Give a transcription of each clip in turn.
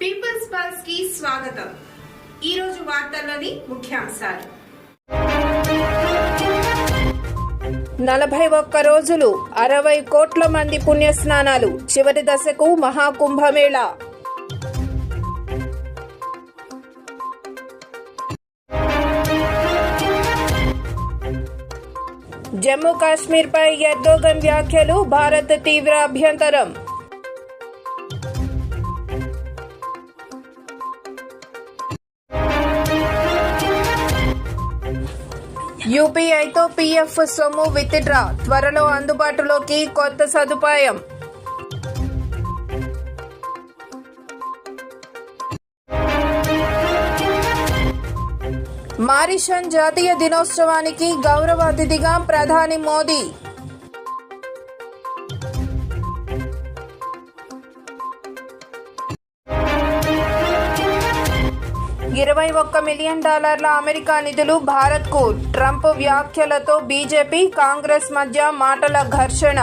Peoples పల్స్కి స్వాగతం. ఈ రోజు వార్తల్లోని ముఖ్యాంశాలు. నలభై ఒక్క రోజులు అరవై కోట్ల మంది పుణ్యస్నానాలు చివరి దశకు మహాకుంభమేళ. జమ్మూ కాశ్మీర్పై ఎర్దోగన్ వ్యాఖ్యలు భారత్ తీవ్ర అభ్యంతరం. యూపీఐతో పీఎఫ్ సొమ్ము విత్డ్రా త్వరలో అందుబాటులోకి కొత్త సదుపాయం. మారిషన్ జాతీయ దినోత్సవానికి గౌరవ అతిథిగా ప్రధాని మోదీ. ఇరవై ఒక్క మిలియన్ డాలర్ల అమెరికా నిధులు భారత్కు ట్రంప్ వ్యాఖ్యలతో బీజేపీ కాంగ్రెస్ మధ్య మాటల ఘర్షణ.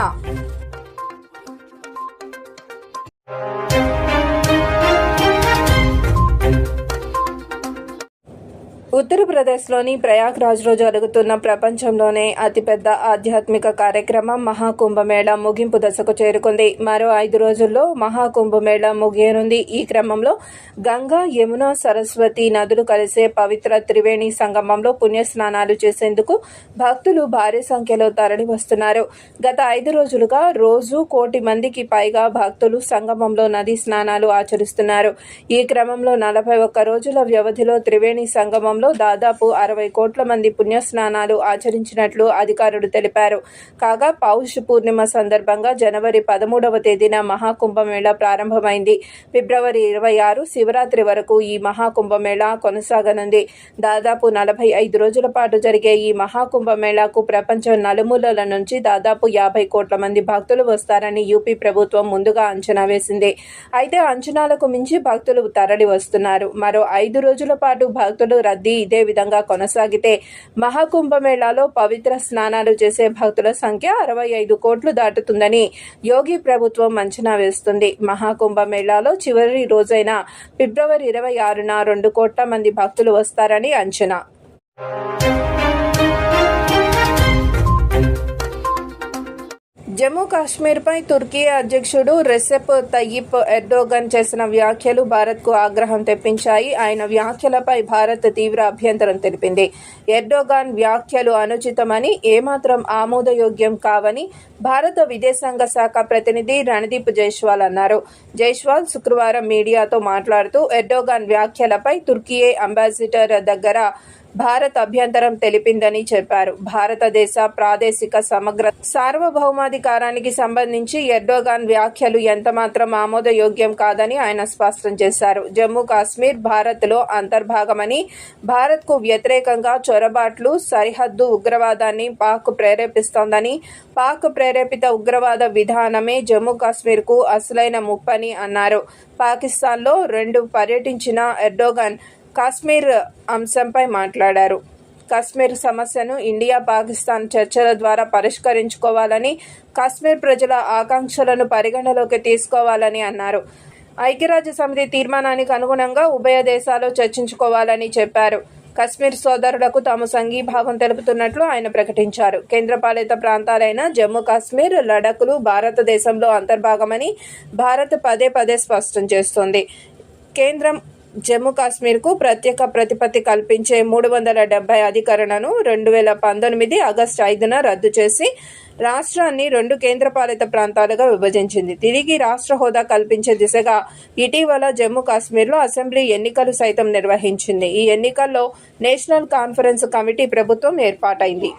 ఉత్తరప్రదేశ్లోని ప్రయాగ్రాజ్లో జరుగుతున్న ప్రపంచంలోనే అతిపెద్ద ఆధ్యాత్మిక కార్యక్రమం మహాకుంభమేళ ముగింపు దశకు చేరుకుంది. మరో ఐదు రోజుల్లో మహాకుంభమేళ ముగియనుంది. ఈ క్రమంలో గంగా యమున సరస్వతి నదులు కలిసే పవిత్ర త్రివేణి సంగమంలో పుణ్యస్నానాలు చేసేందుకు భక్తులు భారీ సంఖ్యలో తరలి వస్తున్నారు గత ఐదు రోజులుగా రోజు కోటి మందికి పైగా భక్తులు సంగమంలో నదీ స్నానాలు ఆచరిస్తున్నారు. ఈ క్రమంలో నలభై ఒక్క రోజుల వ్యవధిలో త్రివేణి సంగమంలో దాదాపు అరవై కోట్ల మంది పుణ్యస్నానాలు ఆచరించినట్లు అధికారులు తెలిపారు. కాగా పౌష్ పూర్ణిమ సందర్భంగా జనవరి పదమూడవ తేదీన మహాకుంభమేళ ప్రారంభమైంది. ఫిబ్రవరి ఇరవై ఆరు శివరాత్రి వరకు ఈ మహాకుంభమేళ కొనసాగనుంది. దాదాపు నలభై ఐదు రోజుల పాటు జరిగే ఈ మహాకుంభమేళాకు ప్రపంచం నలుమూలల నుంచి దాదాపు యాభై కోట్ల మంది భక్తులు వస్తారని యూపీ ప్రభుత్వం ముందుగా అంచనా వేసింది. అయితే అంచనాలకు మించి భక్తులు తరలి వస్తున్నారు మరో ఐదు రోజుల పాటు భక్తులు రద్దీ ఇదే విధంగా కొనసాగితే మహాకుంభమేళాలో పవిత్ర స్నానాలు చేసే భక్తుల సంఖ్య అరవై ఐదు కోట్లు దాటుతుందని యోగి ప్రభుత్వం అంచనా వేస్తుంది. మహాకుంభమేళాలో చివరి రోజైన ఫిబ్రవరి ఇరవై ఆరున రెండు కోట్ల మంది భక్తులు వస్తారని అంచనా. జమ్మూ కాశ్మీర్పై తుర్కీ అధ్యక్షుడు రెసెప్ తయ్యిప్ ఎర్డోగన్ చేసిన వ్యాఖ్యలు భారత్కు ఆగ్రహం తెప్పించాయి. ఆయన వ్యాఖ్యలపై భారత్ తీవ్ర అభ్యంతరం తెలిపింది. ఎర్డోగాన్ వ్యాఖ్యలు అనుచితమని ఏమాత్రం ఆమోదయోగ్యం కావని భారత విదేశాంగ శాఖ ప్రతినిధి రణదీప్ జైస్వాల్ అన్నారు. జైస్వాల్ శుక్రవారం మీడియాతో మాట్లాడుతూ ఎర్డోగాన్ వ్యాఖ్యలపై తుర్కీయే అంబాసిడర్ దగ్గర భారత్ అభ్యంతరం తెలిపిందని చెప్పారు. భారతదేశ ప్రాదేశిక సమగ్ర సార్వభౌమాధికారానికి సంబంధించి ఎర్డోగాన్ వ్యాఖ్యలు ఎంతమాత్రం ఆమోదయోగ్యం కాదని ఆయన స్పష్టం చేశారు. జమ్మూ కాశ్మీర్ భారత్లో అంతర్భాగమని భారత్కు వ్యతిరేకంగా చొరబాట్లు సరిహద్దు ఉగ్రవాదాన్ని పాక్ ప్రేరేపిస్తోందని పాక్ ప్రేరేపిత ఉగ్రవాద విధానమే జమ్మూ కాశ్మీర్కు అసలైన ముప్పని అన్నారు. పాకిస్తాన్లో రెండు పర్యటించిన ఎర్డోగాన్ కాశ్మీర్ అంశంపై మాట్లాడారు. కాశ్మీర్ సమస్యను ఇండియా పాకిస్తాన్ చర్చల ద్వారా పరిష్కరించుకోవాలని కాశ్మీర్ ప్రజల ఆకాంక్షలను పరిగణలోకి తీసుకోవాలని అన్నారు. ఐక్యరాజ్య సమితి తీర్మానానికి అనుగుణంగా ఉభయ దేశాలు చర్చించుకోవాలని చెప్పారు. కశ్మీర్ సోదరులకు తాము సంఘీభావం తెలుపుతున్నట్లు ఆయన ప్రకటించారు. కేంద్రపాలిత ప్రాంతాలైన జమ్మూ కాశ్మీర్ లడఖ్లు భారతదేశంలో అంతర్భాగమని భారత్ పదే పదే స్పష్టం చేస్తోంది. కేంద్రం జమ్మూ కాశ్మీర్కు ప్రత్యేక ప్రతిపత్తి కల్పించే మూడు వందల డెబ్బై అధికరణను రెండు వేల పంతొమ్మిది ఆగస్టు ఐదున రద్దు చేసి రాష్ట్రాన్ని రెండు కేంద్రపాలిత ప్రాంతాలుగా విభజించింది. తిరిగి రాష్ట్ర హోదా కల్పించే దిశగా ఇటీవల జమ్మూ కాశ్మీర్లో అసెంబ్లీ ఎన్నికలు సైతం నిర్వహించింది. ఈ ఎన్నికల్లో నేషనల్ కాన్ఫరెన్స్ కమిటీ ప్రభుత్వం ఏర్పాటైంది.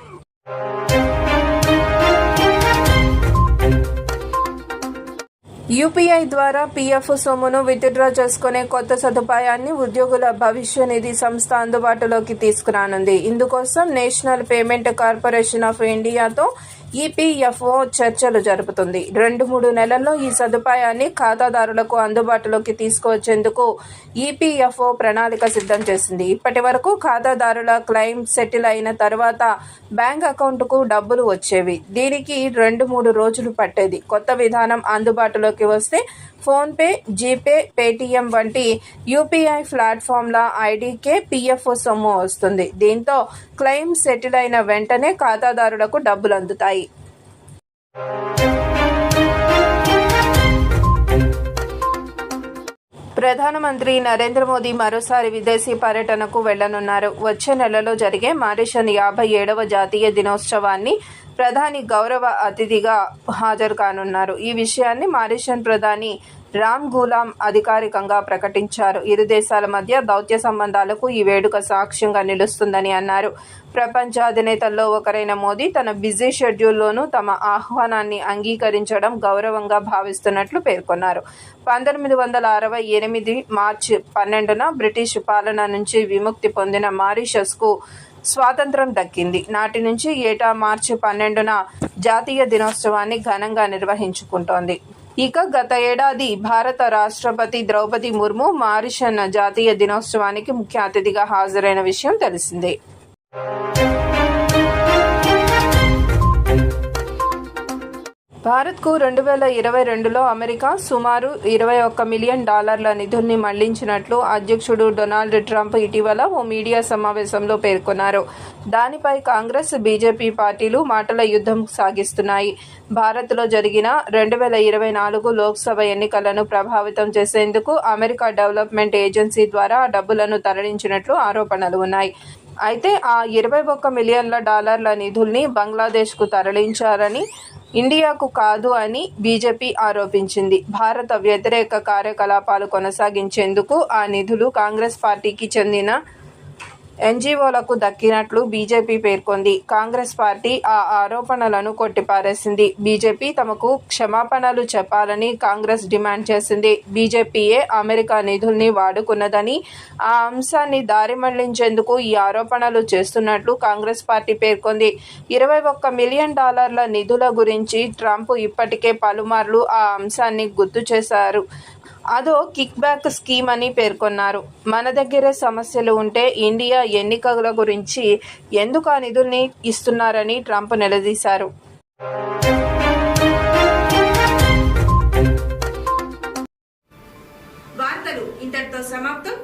యూపీఐ ద్వారా పీఎఫ్ సొమ్మును విత్డ్రా చేసుకునే కొత్త సదుపాయాన్ని ఉద్యోగుల భవిష్య నిధి సంస్థ అందుబాటులోకి తీసుకురానుంది. ఇందుకోసం నేషనల్ పేమెంట్ కార్పొరేషన్ ఆఫ్ ఇండియాతో ఈపీఎఫ్ఓ చర్చలు జరుపుతుంది. రెండు మూడు నెలల్లో ఈ సదుపాయాన్ని ఖాతాదారులకు అందుబాటులోకి తీసుకువచ్చేందుకు ఈపీఎఫ్ఓ ప్రణాళిక సిద్ధం చేసింది. ఇప్పటి వరకు ఖాతాదారుల క్లెయిమ్ సెటిల్ అయిన తర్వాత బ్యాంక్ అకౌంట్కు డబ్బులు వచ్చేవి. దీనికి రెండు మూడు రోజులు పట్టేది. కొత్త విధానం అందుబాటులోకి వస్తే ఫోన్పే జీపే పేటీఎం వంటి యూపీఐ ప్లాట్ఫామ్ల ఐడీకే పిఎఫ్ఓ సొమ్ము వస్తుంది. దీంతో క్లెయిమ్ సెటిల్ అయిన వెంటనే ఖాతాదారులకు డబ్బులు అందుతాయి. ప్రధానమంత్రి నరేంద్ర మోదీ మరోసారి విదేశీ పర్యటనకు వెళ్ళనున్నారు. వచ్చే నెలలో జరిగే మారిషన్ యాభై ఏడవ జాతీయ దినోత్సవాన్ని ప్రధాని గౌరవ అతిథిగా హాజరు కానున్నారు. ఈ విషయాన్ని మారిషన్ ప్రధాని రామ్ గులాం అధికారికంగా ప్రకటించారు. ఇరు దేశాల మధ్య దౌత్య సంబంధాలకు ఈ వేడుక సాక్ష్యంగా నిలుస్తుందని అన్నారు. ప్రపంచ అధినేతల్లో ఒకరైన మోదీ తన బిజీ షెడ్యూల్లోనూ తమ ఆహ్వానాన్ని అంగీకరించడం గౌరవంగా భావిస్తున్నట్లు పేర్కొన్నారు. పంతొమ్మిది వందల అరవై ఎనిమిది మార్చి పన్నెండున బ్రిటిష్ పాలన నుంచి విముక్తి పొందిన మారిషస్కు స్వాతంత్రం దక్కింది. నాటి నుంచి ఏటా మార్చి పన్నెండున జాతీయ దినోత్సవాన్ని ఘనంగా నిర్వహించుకుంటోంది. ఇక గత ఏడాది భారత రాష్ట్రపతి ద్రౌపది ముర్ము మారిషన్ జాతీయ దినోత్సవానికి ముఖ్య అతిథిగా హాజరైన విషయం తెలిసిందే. భారత్కు రెండు వేల ఇరవై రెండులో అమెరికా సుమారు ఇరవై ఒక్క మిలియన్ డాలర్ల నిధుల్ని మళ్ళించినట్లు అధ్యక్షుడు డొనాల్డ్ ట్రంప్ ఇటీవల ఓ మీడియా సమావేశంలో పేర్కొన్నారు. దానిపై కాంగ్రెస్ బీజేపీ పార్టీలు మాటల యుద్ధం సాగిస్తున్నాయి. భారత్లో జరిగిన రెండు వేల ఇరవై నాలుగు లోక్సభ ఎన్నికలను ప్రభావితం చేసేందుకు అమెరికా డెవలప్మెంట్ ఏజెన్సీ ద్వారా డబ్బులను తరలించినట్లు ఆరోపణలు ఉన్నాయి. అయితే ఆ ఇరవై ఒక్క మిలియన్ల డాలర్ల నిధుల్ని బంగ్లాదేశ్కు తరలించారని ఇండియాకు కాదు అని బీజేపీ ఆరోపించింది. భారత వ్యతిరేక కార్యకలాపాలు కొనసాగించేందుకు ఆ నిధులు కాంగ్రెస్ పార్టీకి చెందిన ఎన్జీఓలకు దక్కినట్లు బీజేపీ పేర్కొంది. కాంగ్రెస్ పార్టీ ఆ ఆరోపణలను కొట్టిపారేసింది. బీజేపీ తమకు క్షమాపణలు చెప్పాలని కాంగ్రెస్ డిమాండ్ చేసింది. బీజేపీయే అమెరికా నిధుల్ని వాడుకున్నదని ఆ అంశాన్ని దారి మళ్ళించేందుకు ఈ ఆరోపణలు చేస్తున్నట్లు కాంగ్రెస్ పార్టీ పేర్కొంది. ఇరవై ఒక్క మిలియన్ డాలర్ల నిధుల గురించి ట్రంప్ ఇప్పటికే పలుమార్లు ఆ అంశాన్ని గుర్తు చేశారు. అదో కిక్ బ్యాక్ స్కీమ్ అని పేర్కొన్నారు. మన దగ్గరే సమస్యలు ఉంటే ఇండియా ఎన్నికల గురించి ఎందుకు ఆ నిధుల్ని ఇస్తున్నారని ట్రంప్ నిలదీశారు. వార్తలు ఇంతటితో సమాప్తం.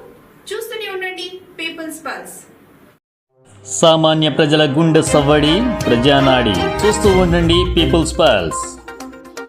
చూస్తూనే ఉండండి పీపుల్స్ పల్స్ సామాన్య ప్రజల గుండె సవ్వడి ప్రజానాడి. చూస్తూ ఉండండి పీపుల్స్ పల్స్